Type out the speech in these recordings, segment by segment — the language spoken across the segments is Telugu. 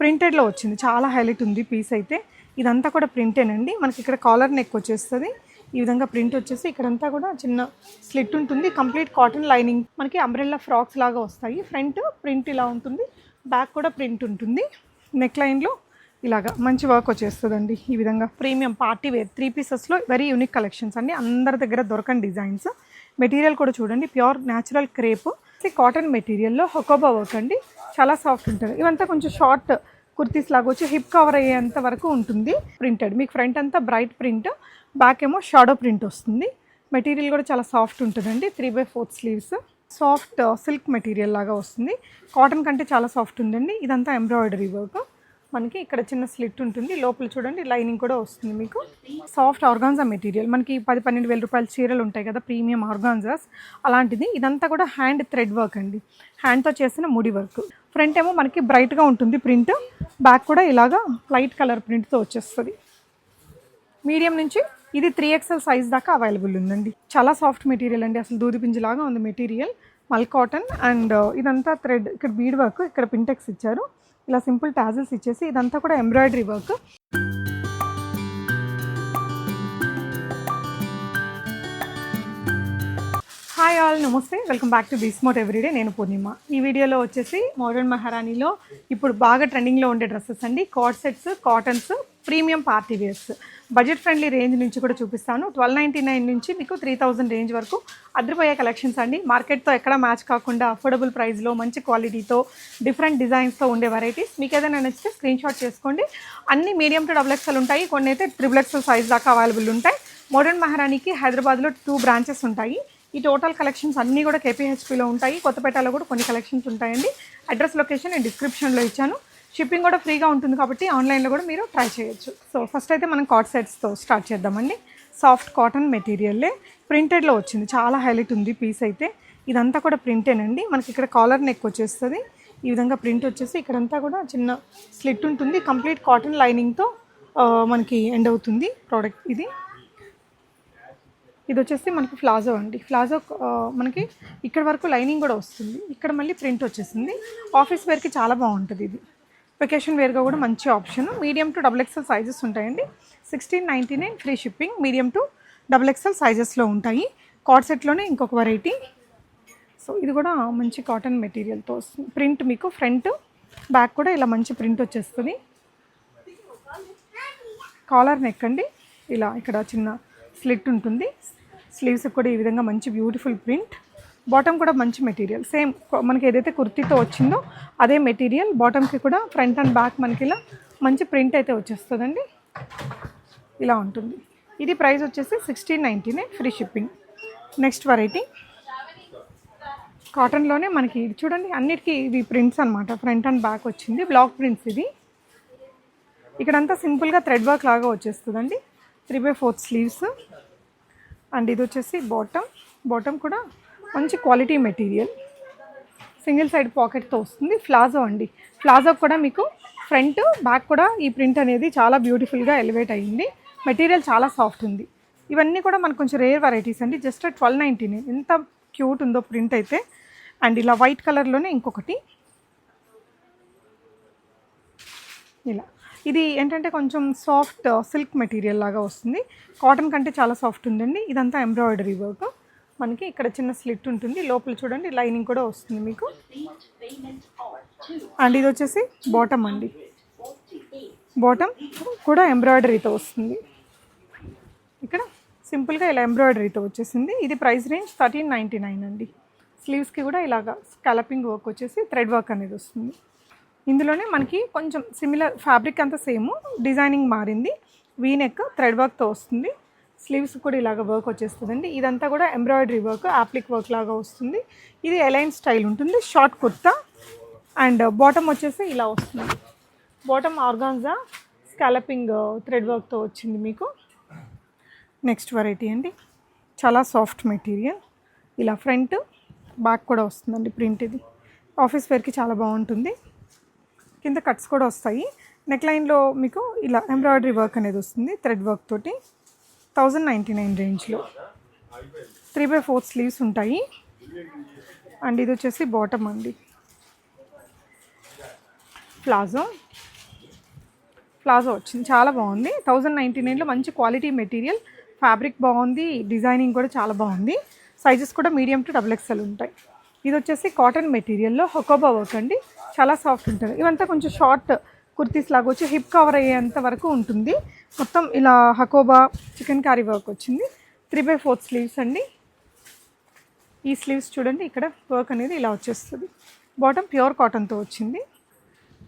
ప్రింటెడ్లో వచ్చింది. చాలా హైలైట్ ఉంది పీస్ అయితే. ఇదంతా కూడా ప్రింటేనండి. మనకి ఇక్కడ కాలర్ నెక్ వచ్చేస్తుంది. ఈ విధంగా ప్రింట్ వచ్చేసి ఇక్కడంతా కూడా చిన్న స్లిట్ ఉంటుంది. Complete cotton lining. మనకి అంబ్రెల్లా ఫ్రాక్స్ లాగా వస్తాయి. ఫ్రంట్ ప్రింట్ ఇలా ఉంటుంది. బ్యాక్ కూడా ప్రింట్ ఉంటుంది. నెక్ లైన్లో ఇలాగా మంచి వర్క్ వచ్చేస్తుందండి ఈ విధంగా. ప్రీమియం పార్టీ వేర్ త్రీ పీసెస్లో వెరీ యూనిక్ కలెక్షన్స్ అండి. అందరి దగ్గర దొరకని డిజైన్స్. మెటీరియల్ కూడా చూడండి. Pure natural crepe. కాటన్ మెటీరియల్లో హొకోబా వర్క్ అండి. చాలా సాఫ్ట్ ఉంటుంది. ఇవంతా కొంచెం షార్ట్ కుర్తీస్ లాగా వచ్చి హిప్ కవర్ అయ్యేంత వరకు ఉంటుంది. ప్రింటెడ్ మీకు ఫ్రంట్ అంతా బ్రైట్ ప్రింట్ బ్యాక్ ఏమో షాడో ప్రింట్ వస్తుంది. మెటీరియల్ కూడా చాలా సాఫ్ట్ ఉంటుందండి. Three by fourth sleeves soft silk material లాగా వస్తుంది. కాటన్ కంటే చాలా సాఫ్ట్ ఉందండి. ఇదంతా ఎంబ్రాయిడరీ వర్క్ మనకి ఇక్కడ చిన్న స్లిట్ ఉంటుంది. లోపల చూడండి లైనింగ్ కూడా వస్తుంది మీకు. సాఫ్ట్ ఆర్గాన్జా మెటీరియల్ మనకి పది పన్నెండు వేల రూపాయల చీరలు ఉంటాయి కదా ప్రీమియం ఆర్గాన్జాస్ అలాంటిది. ఇదంతా కూడా హ్యాండ్ థ్రెడ్ వర్క్ అండి. హ్యాండ్తో చేసిన ముడి వర్క్ ఫ్రంట్ ఏమో మనకి బ్రైట్గా ఉంటుంది ప్రింట్. బ్యాక్ కూడా ఇలాగా లైట్ కలర్ ప్రింట్తో వచ్చేస్తుంది. మీడియం నుంచి ఇది త్రీ ఎక్స్ఎల్ సైజ్ దాకా అవైలబుల్ ఉందండి. చాలా సాఫ్ట్ మెటీరియల్ అండి. అసలు దూది పింజిలాగా ఉంది మెటీరియల్ మల్ కాటన్ అండ్ ఇదంతా థ్రెడ్ ఇక్కడ బీడ్ వర్క్ ఇక్కడ పింటెక్స్ ఇచ్చారు. ఇలా సింపుల్ టాజిల్స్ ఇచ్చేసి ఇదంతా కూడా ఎంబ్రాయిడరీ వర్క్ హాయ్ ఆల్ నమస్తే. వెల్కమ్ బ్యాక్ టు బీస్మోట్ ఎవ్రీడే నేను పూర్ణిమ. ఈ వీడియోలో వచ్చేసి మోడర్న్ మహారాణిలో ఇప్పుడు బాగా ట్రెండింగ్లో ఉండే డ్రెస్సెస్ అండి. Coord sets cottons premium party wears budget friendly range నుంచి కూడా చూపిస్తాను. ట్వెల్వ్ నైంటీ నైన్ నుంచి మీకు త్రీ థౌజండ్ రేంజ్ వరకు అదిరిపోయే కలెక్షన్స్ అండి. మార్కెట్తో ఎక్కడ మ్యాచ్ కాకుండా అఫోర్డబుల్ ప్రైస్లో మంచి క్వాలిటీతో డిఫరెంట్ డిజైన్స్తో ఉండే వెరైటీస్ మీకు ఏదైనా నచ్చితే స్క్రీన్ షాట్ చేసుకోండి. అన్ని మీడియం టు డబుల్ ఎక్స్ఎల్ ఉంటాయి. కొన్ని అయితే ట్రిబుల్ ఎక్స్ఎల్ సైజ్ దాకా అవైలబుల్ ఉంటాయి. మోడర్న్ మహారాణికి హైదరాబాద్లో టూ బ్రాంచెస్ ఉంటాయి. ఈ టోటల్ కలెక్షన్స్ అన్నీ కూడా కేపీహెచ్పిలో ఉంటాయి. కొత్తపేటలో కూడా కొన్ని కలెక్షన్స్ ఉంటాయండి. అడ్రస్ లొకేషన్ నేను డిస్క్రిప్షన్లో ఇచ్చాను. షిప్పింగ్ కూడా ఫ్రీగా ఉంటుంది కాబట్టి ఆన్లైన్లో కూడా మీరు ట్రై చేయొచ్చు. సో ఫస్ట్ అయితే మనం కాట్ సెట్స్తో స్టార్ట్ చేద్దామండి. సాఫ్ట్ కాటన్ మెటీరియల్లే ప్రింటెడ్లో వచ్చింది. చాలా హైలైట్ ఉంది పీస్ అయితే. ఇదంతా కూడా ప్రింటేనండి మనకి ఇక్కడ కాలర్ నెక్ వచ్చేస్తుంది. ఈ విధంగా ప్రింట్ వచ్చేసి ఇక్కడంతా కూడా చిన్న స్లిట్ ఉంటుంది. కంప్లీట్ కాటన్ లైనింగ్తో మనకి ఎండ్ అవుతుంది ప్రోడక్ట్ ఇది. ఇది వచ్చేసి మనకి ఫ్లాజో అండి. ఫ్లాజో మనకి ఇక్కడ వరకు లైనింగ్ కూడా వస్తుంది. ఇక్కడ మళ్ళీ ప్రింట్ వచ్చేసింది. ఆఫీస్ వేర్కి చాలా బాగుంటుంది ఇది. వెకేషన్ వేర్గా కూడా మంచి option medium to double XL sizes ఉంటాయండి. Sixteen ninety nine free shipping medium to double XL సైజెస్లో ఉంటాయి. కాట్ సెట్లోనే ఇంకొక వెరైటీ సో ఇది కూడా మంచి కాటన్ మెటీరియల్తో వస్తుంది. ప్రింట్ మీకు ఫ్రంట్ బ్యాక్ కూడా ఇలా మంచి ప్రింట్ వచ్చేస్తుంది. కాలర్ నెక్ అండి. ఇలా ఇక్కడ చిన్న స్లిట్ ఉంటుంది. స్లీవ్స్ కూడా ఈ విధంగా మంచి బ్యూటిఫుల్ ప్రింట్. బాటమ్ కూడా మంచి మెటీరియల్. సేమ్ మనకి ఏదైతే కుర్తీతో వచ్చిందో అదే మెటీరియల్ బాటమ్కి కూడా ఫ్రంట్ అండ్ బ్యాక్ మనకి ఇలా మంచి ప్రింట్ అయితే వచ్చేస్తుందండి. ఇలా ఉంటుంది. ఇది ప్రైస్ వచ్చేసి సిక్స్టీన్ నైంటీనే ఫ్రీ షిప్పింగ్. Next variety. కాటన్లోనే మనకి ఇది చూడండి అన్నిటికీ ఇవి ప్రింట్స్ అనమాట ఫ్రంట్ అండ్ బ్యాక్ వచ్చింది. బ్లాక్ ప్రింట్స్ ఇది. ఇక్కడంతా సింపుల్గా థ్రెడ్ వర్క్ లాగా వచ్చేస్తుందండి. Three by fourth sleeves. And ఇది వచ్చేసి బాటమ్ బాటమ్ కూడా మంచి క్వాలిటీ మెటీరియల్ సింగిల్ సైడ్ పాకెట్తో వస్తుంది. ఫ్లాజో అండి. ఫ్లాజో కూడా మీకు ఫ్రంట్ బ్యాక్ కూడా ఈ ప్రింట్ అనేది చాలా బ్యూటిఫుల్గా ఎలివేట్ అయ్యింది మెటీరియల్ చాలా సాఫ్ట్ ఉంది. ఇవన్నీ కూడా మనకు కొంచెం రేర్ వెరైటీస్ అండి. జస్ట్ ట్వెల్వ్ నైంటీన్ ఎంత క్యూట్ ఉందో ప్రింట్ అయితే. అండ్ ఇలా వైట్ కలర్లోనే ఇంకొకటి. ఇలా. ఇది ఏంటంటే కొంచెం సాఫ్ట్ సిల్క్ మెటీరియల్ లాగా వస్తుంది. కాటన్ కంటే చాలా సాఫ్ట్ ఉందండి. ఇదంతా ఎంబ్రాయిడరీ వర్క్ మనకి ఇక్కడ చిన్న స్లిట్ ఉంటుంది. లోపల చూడండి లైనింగ్ కూడా వస్తుంది మీకు. అండ్ ఇది వచ్చేసి బాటమ్ అండి. బాటమ్ కూడా ఎంబ్రాయిడరీతో వస్తుంది. ఇక్కడ సింపుల్గా ఇలా ఎంబ్రాయిడరీతో వచ్చేసింది. ఇది price range thirteen ninety nine అండి స్లీవ్స్కి కూడా ఇలాగా స్కాలపింగ్ వర్క్ వచ్చేసి థ్రెడ్ వర్క్ అనేది వస్తుంది. ఇందులోనే మనకి కొంచెం సిమిలర్ ఫ్యాబ్రిక్ అంతా సేమ్ డిజైనింగ్ మారింది. వీనెక్ థ్రెడ్ వర్క్తో వస్తుంది. స్లీవ్స్ కూడా ఇలాగ వర్క్ వచ్చేస్తుందండి. ఇదంతా కూడా ఎంబ్రాయిడరీ వర్క్ యాప్లిక్ వర్క్ లాగా వస్తుంది. ఇది ఎలైన్ స్టైల్ ఉంటుంది. షార్ట్ కుర్తా. అండ్ బాటమ్ వచ్చేసి ఇలా వస్తుంది. బాటమ్ ఆర్గాన్జా స్కాలపింగ్ థ్రెడ్ వర్క్తో వచ్చింది మీకు. నెక్స్ట్ వెరైటీ అండి. చాలా సాఫ్ట్ మెటీరియల్ ఇలా ఫ్రంట్ బ్యాక్ కూడా వస్తుందండి ప్రింట్ ఇది. ఆఫీస్ వేర్కి చాలా బాగుంటుంది. కింద కట్స్ కూడా వస్తాయి. నెక్ లైన్లో మీకు ఇలా ఎంబ్రాయిడరీ వర్క్ అనేది వస్తుంది థ్రెడ్ వర్క్ తోటి. థౌజండ్ నైంటీ నైన్ రేంజ్లో త్రీ బై ఫోర్ స్లీవ్స్ ఉంటాయి. అండ్ ఇది వచ్చేసి బాటమ్ అండి. ప్లాజో ప్లాజో వచ్చింది చాలా బాగుంది. థౌజండ్ నైంటీ నైన్లో మంచి క్వాలిటీ మెటీరియల్ ఫ్యాబ్రిక్ బాగుంది డిజైనింగ్ కూడా చాలా బాగుంది. సైజెస్ కూడా మీడియం టు డబుల్ ఎక్స్ఎల్ ఉంటాయి. ఇది వచ్చేసి కాటన్ మెటీరియల్లో హొకోబా వర్క్ అండి. చాలా సాఫ్ట్ ఉంటుంది. ఇవంతా కొంచెం షార్ట్ కుర్తీస్ లాగా వచ్చి హిప్ కవర్ అయ్యేంత వరకు ఉంటుంది. మొత్తం ఇలా హకోబా చికెన్ కారీ వర్క్ వచ్చింది. త్రీ బై ఫోర్త్ స్లీవ్స్ అండి. ఈ స్లీవ్స్ చూడండి ఇక్కడ వర్క్ అనేది ఇలా వచ్చేస్తుంది. బాటమ్ ప్యూర్ కాటన్తో వచ్చింది.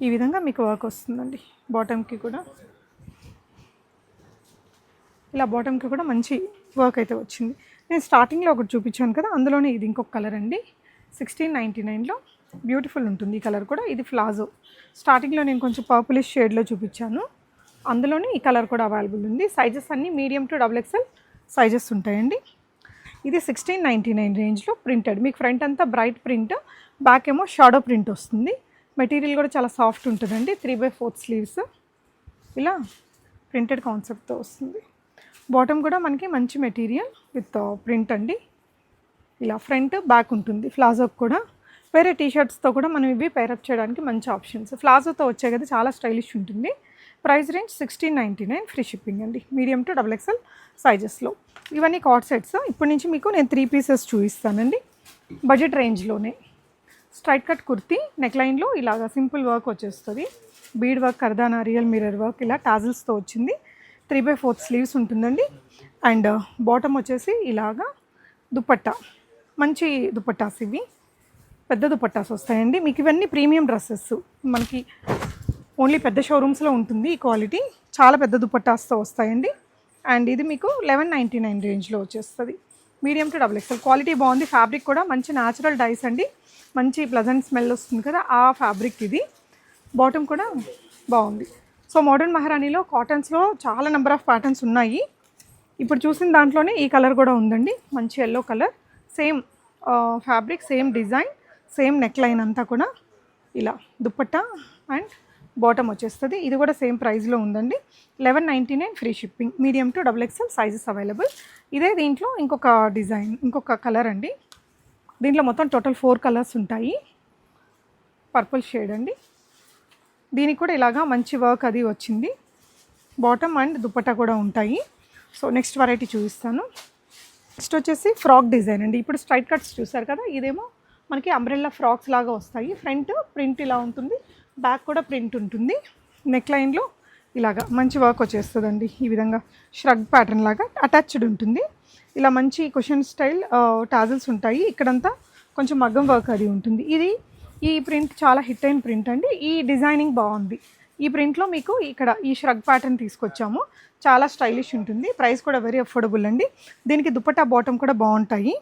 ఈ విధంగా మీకు వర్క్ వస్తుందండి. బాటమ్కి కూడా. ఇలా బాటమ్కి కూడా మంచి వర్క్ అయితే వచ్చింది. నేను స్టార్టింగ్లో ఒకటి చూపించాను కదా అందులోనే ఇది ఇంకొక కలర్ అండి. సిక్స్టీన్ నైంటీ నైన్లో బ్యూటిఫుల్ ఉంటుంది ఈ కలర్ కూడా. ఇది ఫ్లాజో స్టార్టింగ్లో నేను కొంచెం పర్పులిష్ షేడ్లో చూపించాను. అందులోనే ఈ కలర్ కూడా అవైలబుల్ ఉంది. సైజెస్ అన్నీ medium to double XL sizes ఉంటాయండి. ఇది సిక్స్టీన్ నైంటీ నైన్ రేంజ్లో ప్రింటెడ్. మీకు ఫ్రంట్ అంతా బ్రైట్ ప్రింట్ బ్యాక్ ఏమో షాడో ప్రింట్ వస్తుంది. మెటీరియల్ కూడా చాలా సాఫ్ట్ ఉంటుందండి. Three by fourth sleeves. ఇలా ప్రింటెడ్ కాన్సెప్ట్తో వస్తుంది. బాటమ్ కూడా మనకి మంచి మెటీరియల్ విత్ ప్రింట్ అండి. ఇలా ఫ్రంట్ బ్యాక్ ఉంటుంది. ఫ్లాజోకి కూడా. వేరే టీ షర్ట్స్తో కూడా మనం ఇవి పేరప్ చేయడానికి మంచి ఆప్షన్స్ ఫ్లాజోతో వచ్చే కదా చాలా స్టైలిష్ ఉంటుంది. Price range sixteen ninety nine free shipping అండి మీడియం టు డబుల్ ఎక్స్ఎల్ సైజెస్లో ఇవన్నీ కార్డ్ సెట్స్ ఇప్పటి నుంచి మీకు నేను త్రీ పీసెస్ చూపిస్తానండి. బడ్జెట్ రేంజ్లోనే స్ట్రైట్ కట్ కుర్తీ నెక్ లైన్లో ఇలాగా సింపుల్ వర్క్ వచ్చేస్తుంది. Bead work కర్దానా real mirror work ఇలా టాజిల్స్తో వచ్చింది. త్రీ బై ఫోర్త్ స్లీవ్స్ ఉంటుందండి. అండ్ బాటమ్ uh, వచ్చేసి ఇలాగా దుప్పట్టా మంచి దుపట్టాస్ ఇవి. పెద్ద దుపట్టాస్ వస్తాయండి. మీకు ఇవన్నీ ప్రీమియం డ్రెస్సెస్. మనకి ఓన్లీ పెద్ద షోరూమ్స్లో ఉంటుంది ఈ క్వాలిటీ. చాలా పెద్ద దుపట్టాస్తో వస్తాయండి. అండ్ ఇది మీకు లెవెన్ నైంటీ నైన్ రేంజ్లో వచ్చేస్తుంది. Medium to double XL. Quality బాగుంది. ఫ్యాబ్రిక్ కూడా మంచి న్యాచురల్ డైస్ అండి. మంచి ప్లజెంట్ స్మెల్ వస్తుంది కదా ఆ ఫ్యాబ్రిక్ ఇది. బాటమ్ కూడా బాగుంది. సో మోడర్న్ మహారాణిలో కాటన్స్లో చాలా నెంబర్ ఆఫ్ ప్యాటర్న్స్ ఉన్నాయి. ఇప్పుడు చూసిన దాంట్లోనే ఈ కలర్ కూడా ఉందండి. మంచి yellow colour. Same fabric same design same neck line అంతా కూడా ఇలా దుప్పట్టా అండ్ బాటమ్ వచ్చేస్తుంది. ఇది కూడా సేమ్ ప్రైస్లో ఉందండి. Eleven ninety nine free shipping medium to double XL sizes available ఇదే దీంట్లో ఇంకొక డిజైన్ ఇంకొక కలర్ అండి. దీంట్లో మొత్తం టోటల్ ఫోర్ కలర్స్ ఉంటాయి. పర్పుల్ షేడ్ అండి. దీనికి కూడా ఇలాగా మంచి వర్క్ అది వచ్చింది. బాటమ్ అండ్ దుపట్టా కూడా ఉంటాయి. సో నెక్స్ట్ వెరైటీ చూపిస్తాను. నెక్స్ట్ వచ్చేసి ఫ్రాక్ డిజైన్ అండి. ఇప్పుడు స్ట్రైట్ కట్స్ చూసారు కదా ఇదేమో మనకి అంబ్రెల్లా ఫ్రాక్స్ లాగా వస్తాయి. ఫ్రంట్ ప్రింట్ ఇలా ఉంటుంది బ్యాక్ కూడా ప్రింట్ ఉంటుంది. నెక్ లైన్లో ఇలాగా మంచి వర్క్ వచ్చేస్తుందండి. ఈ విధంగా ష్రగ్ ప్యాటర్న్ లాగా అటాచ్డ్ ఉంటుంది. ఇలా మంచి క్వశ్చన్ స్టైల్ టాజల్స్ ఉంటాయి. ఇక్కడంతా కొంచెం మగ్గం వర్క్ అది ఉంటుంది. ఇది ఈ ప్రింట్ చాలా హిట్ అయిన ప్రింట్ అండి. ఈ డిజైనింగ్ బాగుంది. ఈ ప్రింట్లో మీకు ఇక్కడ ఈ ష్రగ్ ప్యాటర్న్ తీసుకొచ్చాము. చాలా స్టైలిష్ ఉంటుంది. ప్రైస్ కూడా వెరీ అఫోర్డబుల్ అండి. దీనికి దుపట్టా బాటమ్ కూడా బాగుంటాయి.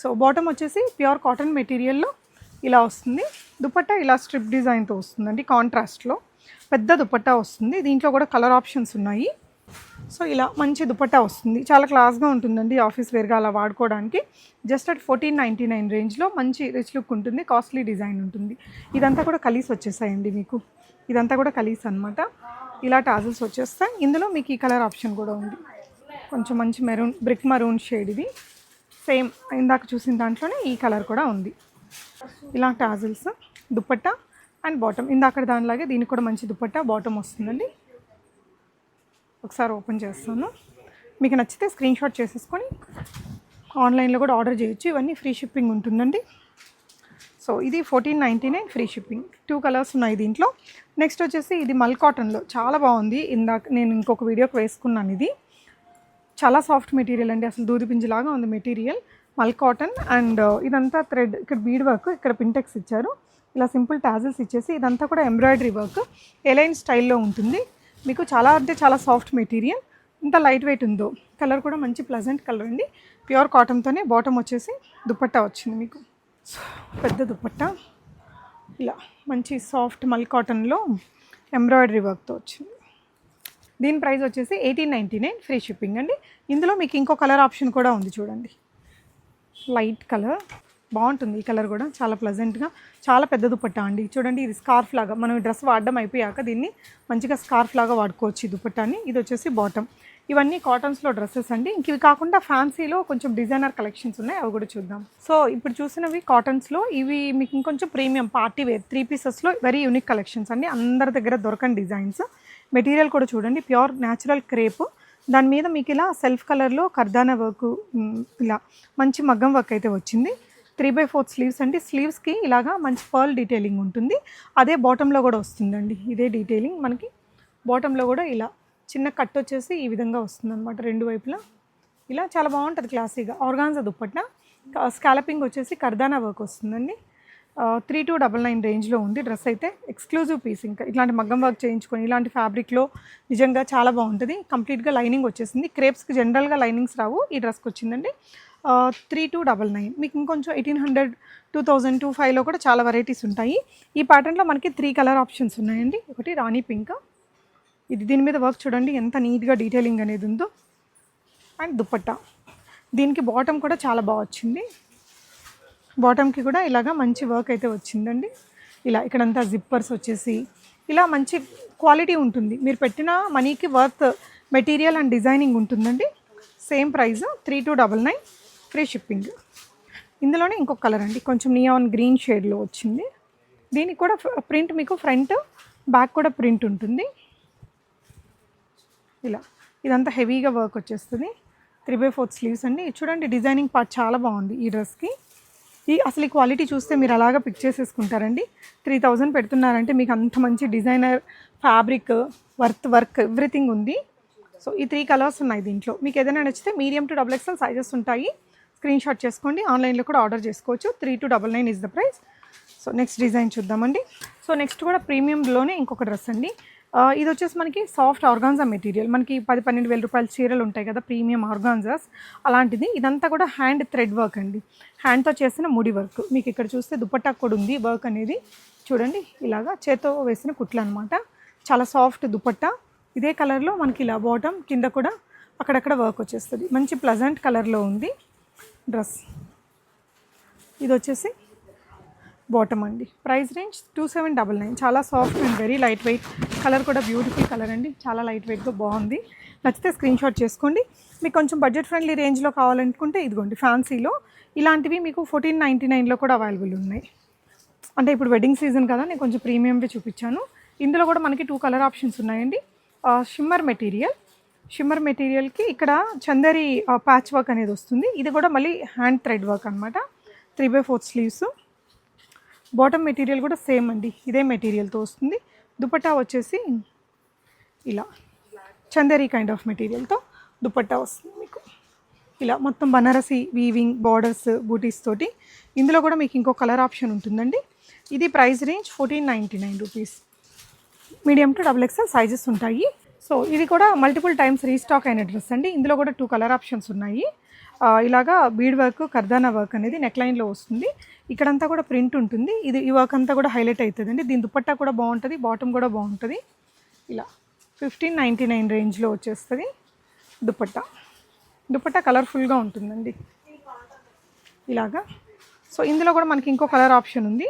సో బాటమ్ వచ్చేసి ప్యూర్ కాటన్ మెటీరియల్లో ఇలా వస్తుంది. దుపట్టా ఇలా స్ట్రిప్ డిజైన్తో వస్తుందండి కాంట్రాస్ట్లో పెద్ద దుపట్టా వస్తుంది. దీంట్లో కూడా కలర్ ఆప్షన్స్ ఉన్నాయి. సో ఇలా మంచి దుపట్టా వస్తుంది. చాలా క్లాస్గా ఉంటుందండి ఆఫీస్ వేర్గా అలా వాడుకోవడానికి. Just at fourteen ninety nine రేంజ్లో మంచి రిచ్ లుక్ ఉంటుంది కాస్ట్లీ డిజైన్ ఉంటుంది. ఇదంతా కూడా కలిసి వచ్చేసాయండి మీకు. ఇదంతా కూడా కలీస్ అనమాట ఇలా టాజల్స్ వచ్చేస్తాయి. ఇందులో మీకు ఈ కలర్ ఆప్షన్ కూడా ఉంది. కొంచెం మంచి మెరూన్ బ్రిక్ మరూన్ షేడ్ ఇది. సేమ్ ఇందాక చూసిన దాంట్లోనే ఈ కలర్ కూడా ఉంది. ఇలా టాజిల్స్ దుప్పట్టా అండ్ బాటమ్. ఇందాక దానిలాగే దీనికి కూడా మంచి దుప్పట్టా బాటమ్ వస్తుందండి. ఒకసారి ఓపెన్ చేస్తాను. మీకు నచ్చితే స్క్రీన్ షాట్ చేసేసుకొని ఆన్లైన్లో కూడా ఆర్డర్ చేయొచ్చు. ఇవన్నీ ఫ్రీ షిప్పింగ్ ఉంటుందండి. సో ఇది fourteen ninety nine free shipping two colours ఉన్నాయి దీంట్లో. నెక్స్ట్ వచ్చేసి ఇది మల్ కాటన్లో చాలా బాగుంది. ఇందాక నేను ఇంకొక వీడియోకి వేసుకున్నాను ఇది. చాలా సాఫ్ట్ మెటీరియల్ అండి. అసలు దూది పింజిలాగా ఉంది మెటీరియల్ మల్ కాటన్ అండ్ ఇదంతా థ్రెడ్ ఇక్కడ బీడ్ వర్క్ ఇక్కడ పింటెక్స్ ఇచ్చారు. ఇలా సింపుల్ టాజిల్స్ ఇచ్చేసి ఇదంతా కూడా ఎంబ్రాయిడరీ వర్క్ ఎలైన్ స్టైల్లో ఉంటుంది. మీకు చాలా అంటే చాలా సాఫ్ట్ మెటీరియల్ ఇంత లైట్ వెయిట్ ఉందో. కలర్ కూడా మంచి ప్లజెంట్ కలర్ అండి. ప్యూర్ కాటన్తోనే బాటమ్ వచ్చేసి దుపట్టా వచ్చింది మీకు. పెద్ద దుపట్టా ఇలా మంచి సాఫ్ట్ మల్ కాటన్లో ఎంబ్రాయిడరీ వర్క్తో వచ్చింది. దీని ప్రైస్ వచ్చేసి eighteen ninety nine free shipping అండి. ఇందులో మీకు ఇంకో కలర్ ఆప్షన్ కూడా ఉంది చూడండి. Light colour. బాగుంటుంది ఈ కలర్ కూడా చాలా ప్లజెంట్గా చాలా పెద్ద దుపట్టా అండి. చూడండి ఇది స్కార్ఫ్ లాగా. మనం డ్రెస్ వాడడం అయిపోయాక దీన్ని మంచిగా స్కార్ఫ్ లాగా వాడుకోవచ్చు ఈ దుపట్టాని ఇది వచ్చేసి బాటమ్. ఇవన్నీ కాటన్స్లో డ్రెస్సెస్ అండి. ఇంక ఇవి కాకుండా ఫ్యాన్సీలో కొంచెం డిజైనర్ కలెక్షన్స్ ఉన్నాయి. అవి కూడా చూద్దాం. సో ఇప్పుడు చూసినవి కాటన్స్లో ఇవి మీకు ఇంకొంచెం ప్రీమియం పార్టీ వేర్ త్రీ పీసెస్లో వెరీ యూనిక్ కలెక్షన్స్ అండి. అందరి దగ్గర దొరకని డిజైన్స్ మెటీరియల్ కూడా చూడండి. ప్యూర్ న్యాచురల్ క్రేప్ దాని మీద మీకు ఇలా సెల్ఫ్ కలర్లో కర్దానా వర్క్ ఇలా మంచి మగ్గం వర్క్ అయితే వచ్చింది. త్రీ బై ఫోర్త్ స్లీవ్స్ అండి. స్లీవ్స్కి ఇలాగా మంచి పర్ల్ డీటెయిలింగ్ ఉంటుంది. అదే బాటంలో కూడా వస్తుందండి. ఇదే డీటెయిలింగ్ మనకి. బాటంలో కూడా ఇలా చిన్న కట్ వచ్చేసి ఈ విధంగా వస్తుంది అనమాట రెండు వైపులా. ఇలా చాలా బాగుంటుంది క్లాసీగా. ఆర్గాన్జా దుప్పట్న స్కాలపింగ్ వచ్చేసి కర్దానా వర్క్ వస్తుందండి. త్రీ టూ డబల్ నైన్ రేంజ్లో ఉంది. డ్రెస్ అయితే ఎక్స్క్లూజివ్ పీస్. ఇంకా ఇలాంటి మగ్గం వర్క్ చేయించుకొని ఇలాంటి ఫ్యాబ్రిక్లో నిజంగా చాలా బాగుంటుంది. కంప్లీట్గా లైనింగ్ వచ్చేసింది. క్రేప్స్కి జనరల్గా లైనింగ్స్ రావు. ఈ డ్రెస్కి వచ్చిందండి. Three two double nine. మీకు ఇంకొంచెం eighteen hundred two thousand two ఫైవ్లో కూడా చాలా వెరైటీస్ ఉంటాయి. ఈ ప్యాటర్న్లో మనకి త్రీ కలర్ ఆప్షన్స్ ఉన్నాయండి. ఒకటి రాణి పింక్ ఇది దీని మీద వర్క్ చూడండి ఎంత నీట్గా డీటెయిలింగ్ అనేది ఉందో. అండ్ దుప్పట్ట. దీనికి బాటమ్ కూడా చాలా బాగా వచ్చింది. బాటమ్కి కూడా ఇలాగా మంచి వర్క్ అయితే వచ్చిందండి. ఇలా ఇక్కడంతా జిప్పర్స్ వచ్చేసి ఇలా మంచి క్వాలిటీ ఉంటుంది. మీరు పెట్టిన మనీకి వర్త్ మెటీరియల్ అండ్ డిజైనింగ్ ఉంటుందండి. Same price three two double nine free shipping ఇందులోనే ఇంకొక కలర్ అండి. కొంచెం నియాన్ గ్రీన్ షేడ్లో వచ్చింది. దీనికి కూడా ప్రింట్ మీకు ఫ్రంట్ బ్యాక్ కూడా ప్రింట్ ఉంటుంది. ఇలా. ఇదంతా హెవీగా వర్క్ వచ్చేస్తుంది. త్రీ బై ఫోర్త్ స్లీవ్స్ అండి. చూడండి డిజైనింగ్ పార్ట్ చాలా బాగుంది ఈ డ్రెస్కి ఈ అసలు ఈ క్వాలిటీ చూస్తే మీరు అలాగా పిక్ చేసేసుకుంటారండి. త్రీ థౌజండ్ పెడుతున్నారంటే మీకు అంత మంచి designer fabric worth work everything ఉంది. సో ఈ త్రీ కలర్స్ ఉన్నాయి దీంట్లో. మీకు ఏదైనా నచ్చితే medium to double XL sizes ఉంటాయి. స్క్రీన్ షాట్ చేసుకోండి. ఆన్లైన్లో కూడా ఆర్డర్ చేసుకోవచ్చు. Three two double nine is the price so next design చూద్దామండి. సో నెక్స్ట్ కూడా ప్రీమియంలోనే ఇంకొక డ్రెస్ అండి. ఇది వచ్చేసి మనకి సాఫ్ట్ ఆర్గాన్జా మెటీరియల్. మనకి పది పన్నెండు వేల రూపాయల చీరలు ఉంటాయి కదా ప్రీమియం ఆర్గాన్జాస్. అలాంటిది ఇదంతా కూడా హ్యాండ్ థ్రెడ్ వర్క్ అండి. హ్యాండ్తో చేసిన ముడి వర్క్ మీకు ఇక్కడ చూస్తే దుపట్టా కూడా ఉంది. వర్క్ అనేది చూడండి ఇలాగా చేత్తో వేసిన కుట్లు అనమాట చాలా సాఫ్ట్ దుపట్టా. ఇదే కలర్లో మనకి ఇలా బాటమ్ కింద కూడా అక్కడక్కడ వర్క్ వచ్చేస్తుంది. మంచి ప్లజెంట్ కలర్లో ఉంది డ్రెస్. ఇది వచ్చేసి బాటమ్ అండి. Price range two seven double nine. చాలా soft and very light weight. Colour కూడా బ్యూటిఫుల్ కలర్ అండి. చాలా లైట్ వెయిట్గా బాగుంది. నచ్చితే స్క్రీన్ షాట్ చేసుకోండి. మీకు కొంచెం బడ్జెట్ ఫ్రెండ్లీ రేంజ్లో కావాలనుకుంటే ఇదిగోండి ఫ్యాన్సీలో. ఇలాంటివి మీకు ఫోర్టీన్ నైంటీ నైన్లో కూడా అవైలబుల్ ఉన్నాయి. అంటే ఇప్పుడు వెడ్డింగ్ సీజన్ కదా నేను కొంచెం ప్రీమియంవి చూపించాను. ఇందులో కూడా మనకి టూ కలర్ ఆప్షన్స్ ఉన్నాయండి. Shimmer material. షిమ్మర్ మెటీరియల్కి ఇక్కడ చందరి ప్యాచ్ వర్క్ అనేది వస్తుంది. ఇది కూడా మళ్ళీ హ్యాండ్ థ్రెడ్ వర్క్ అనమాట three by fourth sleeves. Bottom material కూడా సేమ్ అండి. ఇదే మెటీరియల్తో వస్తుంది. దుపట్టా వచ్చేసి ఇలా. చందరి కైండ్ ఆఫ్ మెటీరియల్తో దుపట్టా వస్తుంది మీకు. ఇలా మొత్తం బనారసి వీవింగ్ బార్డర్స్ బూటీస్ తోటి. ఇందులో కూడా మీకు ఇంకో కలర్ ఆప్షన్ ఉంటుందండి. ఇది price range fourteen ninety nine rupees medium to double XL sizes ఉంటాయి. సో ఇది కూడా మల్టిపుల్ టైమ్స్ రీస్టాక్ అయిన డ్రెస్ అండి. ఇందులో కూడా టూ కలర్ ఆప్షన్స్ ఉన్నాయి. ఇలాగా బీడ్ వర్క్ కర్దానా వర్క్ అనేది నెక్ లైన్లో వస్తుంది. ఇక్కడంతా కూడా ప్రింట్ ఉంటుంది. ఇది ఈ వర్క్ అంతా కూడా హైలైట్ అవుతుందండి. దీని దుపట్టా కూడా బాగుంటుంది బాటమ్ కూడా బాగుంటుంది. ఇలా ఫిఫ్టీన్ నైంటీ నైన్ రేంజ్లో వచ్చేస్తుంది దుపట్టా దుపట్టా కలర్ఫుల్గా ఉంటుందండి. ఇలాగా. సో ఇందులో కూడా మనకి ఇంకో కలర్ ఆప్షన్ ఉంది.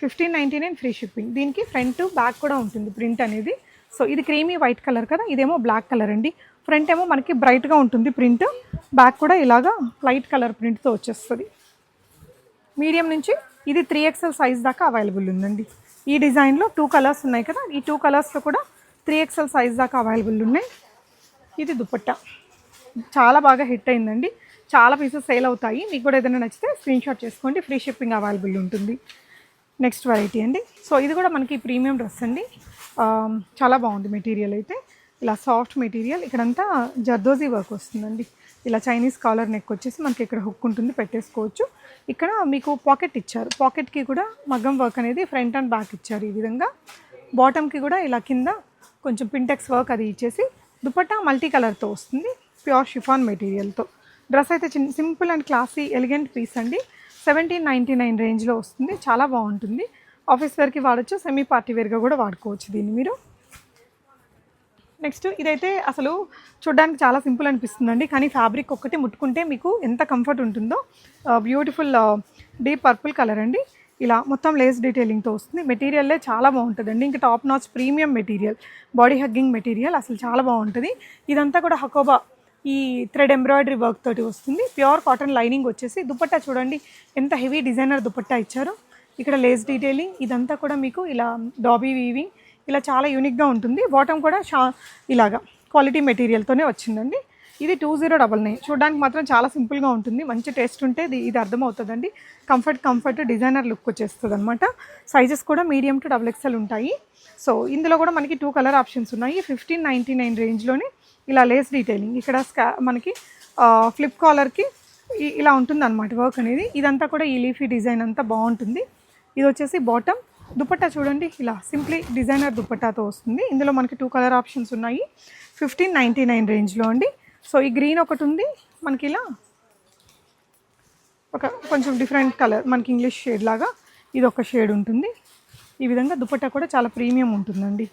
Fifteen ninety nine free shipping దీనికి ఫ్రంట్ బ్యాక్ కూడా ఉంటుంది ప్రింట్ అనేది. సో ఇది క్రీమీ వైట్ కలర్ కదా ఇదేమో బ్లాక్ కలర్ అండి. ఫ్రంట్ ఏమో మనకి బ్రైట్గా ఉంటుంది ప్రింట్. బ్యాక్ కూడా ఇలాగా లైట్ కలర్ ప్రింట్తో వచ్చేస్తుంది. మీడియం నుంచి ఇది త్రీ ఎక్స్ఎల్ సైజ్ దాకా అవైలబుల్ ఉందండి. ఈ డిజైన్లో టూ కలర్స్ ఉన్నాయి కదా ఈ టూ కలర్స్లో కూడా త్రీ ఎక్స్ఎల్ సైజ్ దాకా అవైలబుల్ ఉన్నాయి. ఇది దుపట్టా. చాలా బాగా హిట్ అయిందండి. చాలా పీసెస్ సేల్ అవుతాయి. మీకు కూడా ఏదైనా నచ్చితే స్క్రీన్ షాట్ చేసుకోండి. ఫ్రీ షిప్పింగ్ అవైలబుల్ ఉంటుంది. నెక్స్ట్ వెరైటీ అండి. సో ఇది కూడా మనకి ప్రీమియం డ్రెస్ అండి. చాలా బాగుంది మెటీరియల్ అయితే. ఇలా సాఫ్ట్ మెటీరియల్ ఇక్కడంతా జర్దోజీ వర్క్ వస్తుందండి. ఇలా చైనీస్ కాలర్ నెక్ వచ్చేసి మనకి ఇక్కడ హుక్ ఉంటుంది పెట్టేసుకోవచ్చు. ఇక్కడ మీకు పాకెట్ ఇచ్చారు. పాకెట్కి కూడా మగ్గం వర్క్ అనేది ఫ్రంట్ అండ్ బ్యాక్ ఇచ్చారు ఈ విధంగా. బాటమ్కి కూడా ఇలా కింద కొంచెం పింటెక్స్ వర్క్ అది ఇచ్చేసి దుపట్టా మల్టీ కలర్తో వస్తుంది ప్యూర్ షిఫాన్ మెటీరియల్తో. డ్రెస్ అయితే చిన్న simple and classy elegant piece అండి. సెవెంటీన్ నైంటీ నైన్ రేంజ్లో వస్తుంది చాలా బాగుంటుంది. ఆఫీస్ వేర్కి వాడచ్చు సెమీ పార్టీ వేర్గా కూడా వాడుకోవచ్చు దీన్ని మీరు. నెక్స్ట్ ఇదైతే అసలు చూడడానికి చాలా సింపుల్ అనిపిస్తుందండి. కానీ ఫ్యాబ్రిక్ ఒక్కటి ముట్టుకుంటే మీకు ఎంత కంఫర్ట్ ఉంటుందో బ్యూటిఫుల్ డీప్ పర్పుల్ కలర్ అండి. ఇలా మొత్తం లేస్ డీటెయిలింగ్తో వస్తుంది. మెటీరియల్లే చాలా బాగుంటుందండి. ఇంకా top notch premium material body hugging material అసలు చాలా బాగుంటుంది. ఇదంతా కూడా హకోబా ఈ థ్రెడ్ ఎంబ్రాయిడరీ వర్క్ తోటి వస్తుంది. ప్యూర్ కాటన్ లైనింగ్ వచ్చేసి దుపట్టా చూడండి ఎంత హెవీ డిజైనర్ దుపట్టా ఇచ్చారు. ఇక్కడ లేస్ డీటెయిలింగ్ ఇదంతా కూడా మీకు ఇలా డాబీ వీవింగ్ ఇలా చాలా యూనిక్గా ఉంటుంది. బాటమ్ కూడా షా ఇలాగా క్వాలిటీ మెటీరియల్తోనే వచ్చిందండి. ఇది టూ జీరో డబల్ నైన్ చూడడానికి మాత్రం చాలా సింపుల్గా ఉంటుంది. మంచి టేస్ట్ ఉంటే ఇది ఇది అర్థమవుతుందండి. కంఫర్ట్ కంఫర్ట్ డిజైనర్ లుక్ వచ్చేస్తుంది అనమాట సైజెస్ కూడా మీడియం టు డబుల్ ఎక్స్ఎల్ ఉంటాయి. సో ఇందులో కూడా మనకి టూ కలర్ ఆప్షన్స్ ఉన్నాయి. ఫిఫ్టీన్ నైంటీ నైన్ రేంజ్లోనే ఇలా లేస్ డీటెయిలింగ్ ఇక్కడ స్కా మనకి ఫ్లిప్ కాలర్కి ఇలా ఉంటుంది అనమాట వర్క్ అనేది. ఇదంతా కూడా ఈ లీఫీ డిజైన్ అంతా బాగుంటుంది. ఇది వచ్చేసి బాటమ్ దుపట్టా చూడండి ఇలా సింప్లీ డిజైనర్ దుపట్టాతో వస్తుంది. ఇందులో మనకి టూ కలర్ ఆప్షన్స్ ఉన్నాయి. ఫిఫ్టీన్ నైంటీ నైన్ రేంజ్లో అండి. సో ఈ గ్రీన్ ఒకటి ఉంది. మనకి ఇలా ఒక కొంచెం డిఫరెంట్ కలర్ మనకి ఇంగ్లీష్ షేడ్ లాగా ఇది ఒక షేడ్ ఉంటుంది. ఈ విధంగా దుపట్టా కూడా చాలా ప్రీమియం ఉంటుందండి.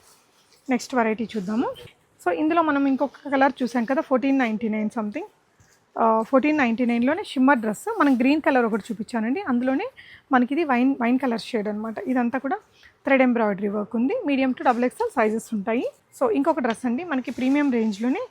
నెక్స్ట్ వెరైటీ చూద్దాము. సో ఇందులో మనం ఇంకొక కలర్ చూసాం కదా fourteen ninety nine something fourteen ninety నైన్లోనే shimmer dress మనం గ్రీన్ కలర్ ఒకటి చూపించానండి. అందులోనే మనకి ఇది వైన్ వైన్ కలర్ షేడ్ అనమాట ఇదంతా కూడా థ్రెడ్ ఎంబ్రాయిడరీ వర్క్ ఉంది. Medium to double XL sizes ఉంటాయి. సో ఇంకొక డ్రెస్ అండి. మనకి ప్రీమియం రేంజ్లోనే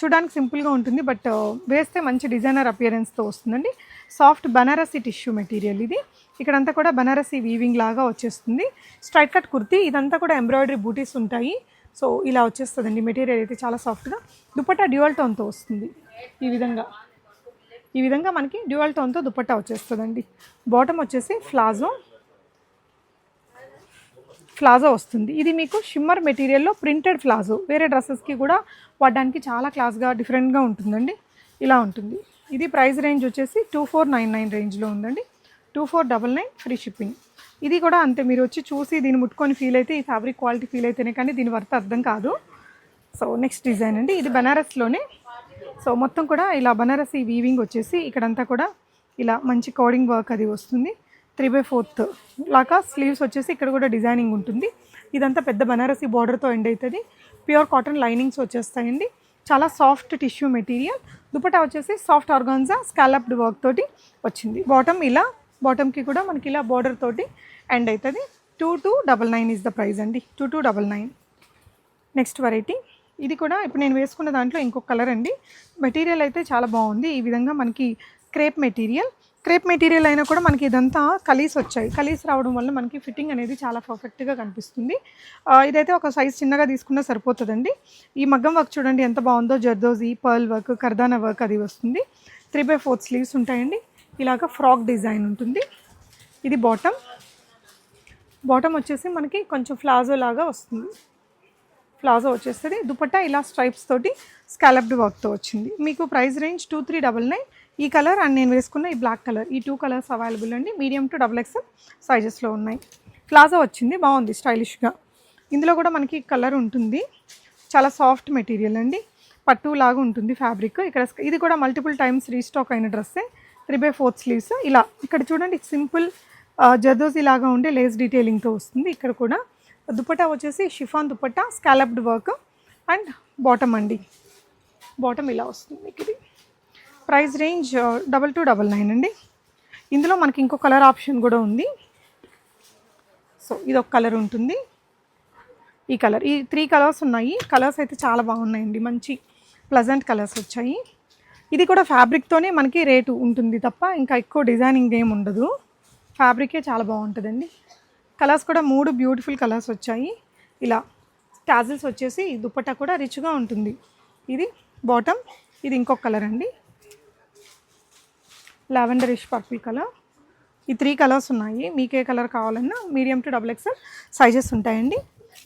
చూడడానికి సింపుల్గా ఉంటుంది బట్ వేస్తే మంచి డిజైనర్ అపియరెన్స్తో వస్తుందండి. సాఫ్ట్ బనారసి టిష్యూ మెటీరియల్ ఇది. ఇక్కడంతా కూడా బనారసి వీవింగ్ లాగా వచ్చేస్తుంది. స్ట్రైట్ కట్ కుర్తీ ఇదంతా కూడా ఎంబ్రాయిడరీ బూటీస్ ఉంటాయి. సో ఇలా వచ్చేస్తుందండి. మెటీరియల్ అయితే చాలా సాఫ్ట్గా. దుపట్టా డ్యూయల్ టోన్తో వస్తుంది ఈ విధంగా. ఈ విధంగా మనకి డ్యూయల్ టోన్తో దుపట్టా వచ్చేస్తుందండి. బాటమ్ వచ్చేసి ఫ్లాజో ఫ్లాజో వస్తుంది. ఇది మీకు షిమ్మర్ మెటీరియల్లో ప్రింటెడ్ ఫ్లాజో వేరే డ్రెస్సెస్కి కూడా వాడడానికి చాలా క్లాస్గా డిఫరెంట్గా ఉంటుందండి. ఇలా ఉంటుంది. ఇది ప్రైస్ రేంజ్ వచ్చేసి టూ ఫోర్ నైన్ నైన్ రేంజ్లో ఉందండి. Two four double nine free shipping. ఇది కూడా అంతే మీరు వచ్చి చూసి దీన్ని ముట్టుకొని ఫీల్ అయితే ఈ ఫ్యాబ్రిక్ క్వాలిటీ ఫీల్ అయితేనే కానీ దీని వర్త్ అర్థం కాదు. సో నెక్స్ట్ డిజైన్ అండి. ఇది బనారస్లోనే. సో మొత్తం కూడా ఇలా బనారసి వీవింగ్ వచ్చేసి ఇక్కడంతా కూడా ఇలా మంచి కోడింగ్ వర్క్ అది వస్తుంది. త్రీ బై ఫోర్త్ లాగా స్లీవ్స్ వచ్చేసి ఇక్కడ కూడా డిజైనింగ్ ఉంటుంది. ఇదంతా పెద్ద బనారసీ బార్డర్తో ఎండ్ అవుతుంది ప్యూర్ కాటన్ లైనింగ్స్ వచ్చేస్తాయండి. చాలా సాఫ్ట్ టిష్యూ మెటీరియల్ దుపటా వచ్చేసి సాఫ్ట్ ఆర్గాన్జా స్కాలప్డ్ వర్క్ తోటి వచ్చింది. బాటమ్ ఇలా బాటమ్కి కూడా మనకి ఇలా బార్డర్ తోటి ఎండ్ అవుతుంది two two double nine is the price అండి. Two two double nine next variety ఇది కూడా ఇప్పుడు నేను వేసుకున్న దాంట్లో ఇంకొక కలర్ అండి. మెటీరియల్ అయితే చాలా బాగుంది. ఈ విధంగా మనకి క్రేప్ మెటీరియల్ క్రేప్ మెటీరియల్ అయినా కూడా మనకి ఇదంతా కలీస్ వచ్చాయి. కలీస్ రావడం వల్ల మనకి ఫిట్టింగ్ అనేది చాలా పర్ఫెక్ట్గా కనిపిస్తుంది. ఇదైతే ఒక సైజ్ చిన్నగా తీసుకున్నా సరిపోతుందండి. ఈ మగ్గం వర్క్ చూడండి ఎంత బాగుందో. Zardozi pearl work kardana work అది వస్తుంది. త్రీ బై ఫోర్త్ స్లీవ్స్ ఉంటాయండి. ఇలాగ ఫ్రాక్ డిజైన్ ఉంటుంది. ఇది బాటమ్ బాటమ్ వచ్చేసి మనకి కొంచెం ఫ్లాజో లాగా వస్తుంది. ప్లాజో వచ్చేస్తుంది. దుపట్టా ఇలా స్ట్రైప్స్ తోటి స్కాలప్డ్ వర్క్తో వచ్చింది. మీకు price range two three double nine. ఈ కలర్ అండ్ నేను వేసుకున్న ఈ బ్లాక్ కలర్. ఈ టూ కలర్స్ అవైలబుల్ అండి. మీడియం టు డబల్ ఎక్స్ఎల్ సైజెస్లో ఉన్నాయి. ప్లాజో వచ్చింది. బాగుంది స్టైలిష్గా ఇందులో కూడా మనకి కలర్ ఉంటుంది. చాలా సాఫ్ట్ మెటీరియల్ అండి. పట్టు లాగా ఉంటుంది ఫ్యాబ్రిక్ ఇక్కడ ఇది కూడా మల్టిపుల్ టైమ్స్ రీస్టాక్ అయిన డ్రెస్సే త్రీ బై ఫోర్త్ స్లీవ్స్ ఇలా. ఇక్కడ చూడండి సింపుల్ జర్దోసి లాగా ఉండే లేస్ డీటెయిలింగ్తో వస్తుంది. ఇక్కడ కూడా దుపట్టా వచ్చేసి chiffon dupatta scalloped work and bottom అండి. బాటమ్ ఇలా వస్తుంది మీకు ఇది. Price range double two double nine అండి. ఇందులో మనకి ఇంకో కలర్ ఆప్షన్ కూడా ఉంది. సో ఇది ఒక కలర్ ఉంటుంది. ఈ కలర్ ఈ త్రీ కలర్స్ ఉన్నాయి. కలర్స్ అయితే చాలా బాగున్నాయండి. మంచి ప్లజెంట్ కలర్స్ వచ్చాయి. ఇది కూడా ఫ్యాబ్రిక్తోనే మనకి రేటు ఉంటుంది తప్ప ఇంకా ఎక్కువ డిజైనింగ్ ఏం ఉండదు. ఫ్యాబ్రికే చాలా బాగుంటుందండి. కలర్స్ కూడా మూడు బ్యూటిఫుల్ కలర్స్ వచ్చాయి. ఇలా టాజిల్స్ వచ్చేసి దుప్పట్ట కూడా రిచ్గా ఉంటుంది. ఇది బాటమ్ ఇది ఇంకొక కలర్ అండి. Lavenderish purple colour. ఈ త్రీ కలర్స్ ఉన్నాయి. మీకు ఏ కలర్ కావాలన్నా medium to double XL sizes ఉంటాయండి.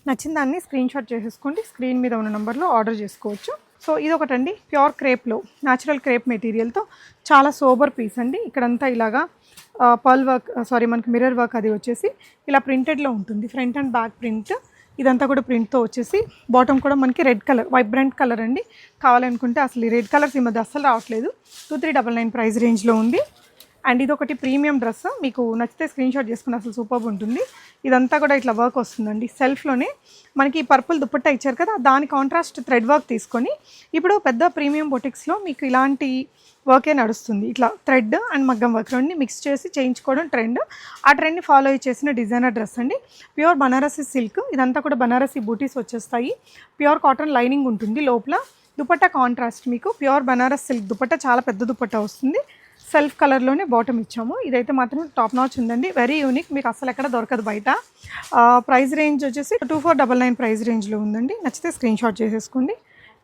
నచ్చిన దాన్ని స్క్రీన్ షాట్ చేసేసుకోండి. స్క్రీన్ మీద ఉన్న నెంబర్లో ఆర్డర్ చేసుకోవచ్చు. సో ఇది ఒకటండి ప్యూర్ క్రేప్లో న్యాచురల్ క్రేప్ మెటీరియల్తో చాలా సోబర్ పీస్ అండి. ఇక్కడంతా ఇలాగా పర్ల్ వర్క్ సారీ మనకి మిర్రర్ వర్క్ అది వచ్చేసి ఇలా ప్రింటెడ్లో ఉంటుంది. ఫ్రంట్ అండ్ బ్యాక్ ప్రింట్ ఇదంతా కూడా ప్రింట్తో వచ్చేసి బాటమ్ కూడా మనకి రెడ్ కలర్ వైబ్రెంట్ కలర్ అండి. కావాలనుకుంటే అసలు ఈ రెడ్ కలర్స్ ఈ మధ్య అస్సలు రావట్లేదు. Two three double nine price రేంజ్లో ఉంది. అండ్ ఇది ఒకటి ప్రీమియం డ్రెస్. మీకు నచ్చితే స్క్రీన్ షాట్ చేసుకుని అసలు సూపర్ ఉంటుంది. ఇదంతా కూడా ఇట్లా వర్క్ వస్తుందండి. సెల్ఫ్లోనే మనకి పర్పుల్ దుప్పట్టా ఇచ్చారు కదా దాని కాంట్రాస్ట్ థ్రెడ్ వర్క్ తీసుకొని ఇప్పుడు పెద్ద ప్రీమియం బొటిక్స్లో మీకు ఇలాంటి వర్కే నడుస్తుంది. ఇట్లా థ్రెడ్ అండ్ మగ్గం వర్క్ రెండు మిక్స్ చేసి చేయించుకోవడం ట్రెండ్ ఆ ట్రెండ్ని ఫాలో అయ్యి చేసిన డిజైనర్ డ్రెస్ అండి. ప్యూర్ బనారసి సిల్క్ ఇదంతా కూడా బనారసి బూటీస్ వచ్చేస్తాయి. ప్యూర్ కాటన్ లైనింగ్ ఉంటుంది లోపల. దుపట్టా కాంట్రాస్ట్ మీకు. ప్యూర్ బనారస్ సిల్క్ దుపట్టా చాలా పెద్ద దుపట్టా వస్తుంది. సెల్ఫ్ కలర్లోనే బాటమ్ ఇచ్చాము. ఇదైతే మాత్రం టాప్ నాచ్ ఉందండి. Very unique. మీకు అసలు ఎక్కడ దొరకదు బయట. ప్రైస్ రేంజ్ వచ్చేసి two four double nine price రేంజ్లో ఉందండి. నచ్చితే స్క్రీన్ షాట్ చేసేసుకోండి.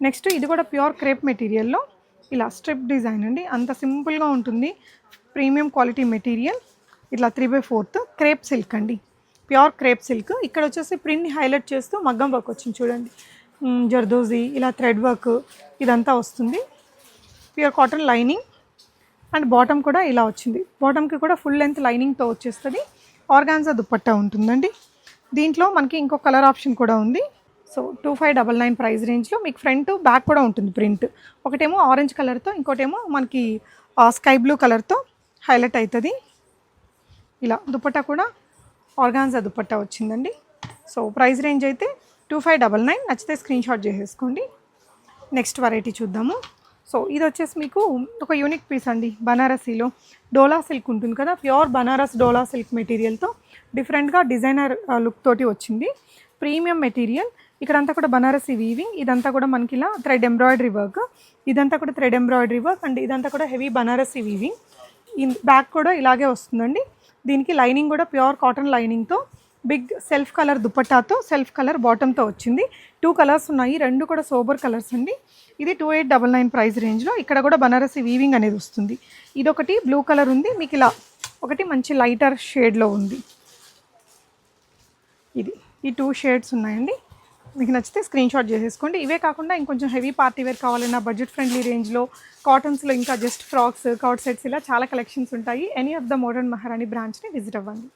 నెక్స్ట్ ఇది కూడా ప్యూర్ క్రేప్ మెటీరియల్లో ఇలా స్ట్రిప్ డిజైన్ అండి. అంత సింపుల్గా ఉంటుంది. Premium quality material. ఇట్లా three by fourth crepe silk అండి. Pure crepe silk. ఇక్కడ వచ్చేసి ప్రింట్ని హైలైట్ చేస్తూ మగ్గం వర్క్ వచ్చింది చూడండి. జర్దోజీ ఇలా థ్రెడ్ వర్క్ ఇదంతా వస్తుంది. Pure cotton lining. And bottom కూడా ఇలా వచ్చింది. బాటమ్కి కూడా ఫుల్ లెంత్ లైనింగ్తో వచ్చేస్తుంది. ఆర్గాన్జా దుప్పట్టా ఉంటుందండి. దీంట్లో మనకి ఇంకో కలర్ ఆప్షన్ కూడా ఉంది. So two five double nine price రేంజ్లో మీకు ఫ్రంట్ బ్యాక్ కూడా ఉంటుంది ప్రింట్. ఒకటేమో ఆరెంజ్ కలర్తో ఇంకోటేమో మనకి స్కై బ్లూ కలర్తో హైలైట్ అవుతుంది ఇలా దుపట్టా కూడా ఆర్గాన్జా దుపట్టా వచ్చిందండి. సో ప్రైస్ రేంజ్ అయితే టూ ఫైవ్ డబల్ నైన్. నచ్చితే స్క్రీన్ షాట్ చేసేసుకోండి. నెక్స్ట్ వెరైటీ చూద్దాము. సో ఇది వచ్చేసి మీకు ఒక యూనిక్ పీస్ అండి బనారసీలో. డోలా సిల్క్ ఉంటుంది కదా ప్యూర్ బనారస్ డోలా సిల్క్ మెటీరియల్తో డిఫరెంట్గా డిజైనర్ లుక్ తోటి వచ్చింది. ప్రీమియం మెటీరియల్ ఇక్కడంతా కూడా బనారసీ వీవింగ్ ఇదంతా కూడా మనకి ఇలా థ్రెడ్ ఎంబ్రాయిడరీ వర్క్ ఇదంతా కూడా థ్రెడ్ ఎంబ్రాయిడరీ వర్క్ అండ్ ఇదంతా కూడా heavy Banarasi weaving in back కూడా ఇలాగే వస్తుందండి. దీనికి లైనింగ్ కూడా ప్యూర్ కాటన్ లైనింగ్తో బిగ్ సెల్ఫ్ కలర్ దుపట్టాతో సెల్ఫ్ కలర్ బాటమ్తో వచ్చింది. టూ కలర్స్ ఉన్నాయి రెండు కూడా సోబర్ కలర్స్ అండి. ఇది two eight double nine price రేంజ్లో. ఇక్కడ కూడా బనారసి వీవింగ్ అనేది వస్తుంది. ఇదొకటి బ్లూ కలర్ ఉంది. మీకు ఇలా ఒకటి మంచి లైటర్ షేడ్లో ఉంది. ఇది. ఈ టూ షేడ్స్ ఉన్నాయండి. మీకు నచ్చితే స్క్రీన్ షాట్ చేసేసుకోండి. ఇవే కాకుండా ఇంకొంచెం హెవీ పార్టీ వేర్ కావాలన్నా బడ్జెట్ ఫ్రెండ్లీ రేంజ్లో కాటన్స్లో ఇంకా జస్ట్ ఫ్రాక్స్ కౌట్ సెట్స్ ఇలా చాలా కలెక్షన్స్ ఉంటాయి. ఎనీ ఆఫ్ ద మోడర్న్ మహారాణి బ్రాంచ్ని విజిట్ అవ్వండి.